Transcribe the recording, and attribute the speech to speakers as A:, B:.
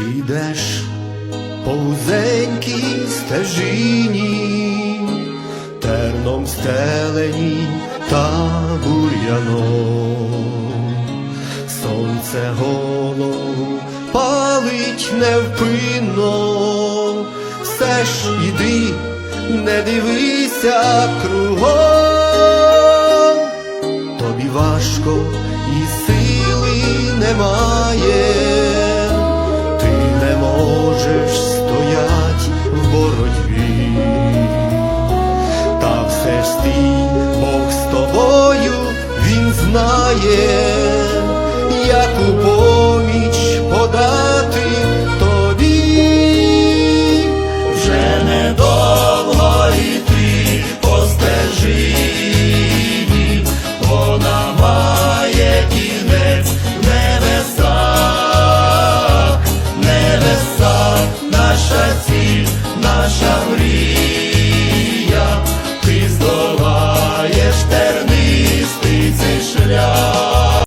A: Ідеш по вузенькій стежині, терном стелені та бур'яном. Сонце голову палить невпинно, все ж іди, не дивися кругом, тобі важко і сили можеш стоять в боротьбі, та все ж стій, Бог з тобою, він знає, яку поміч наша мрія.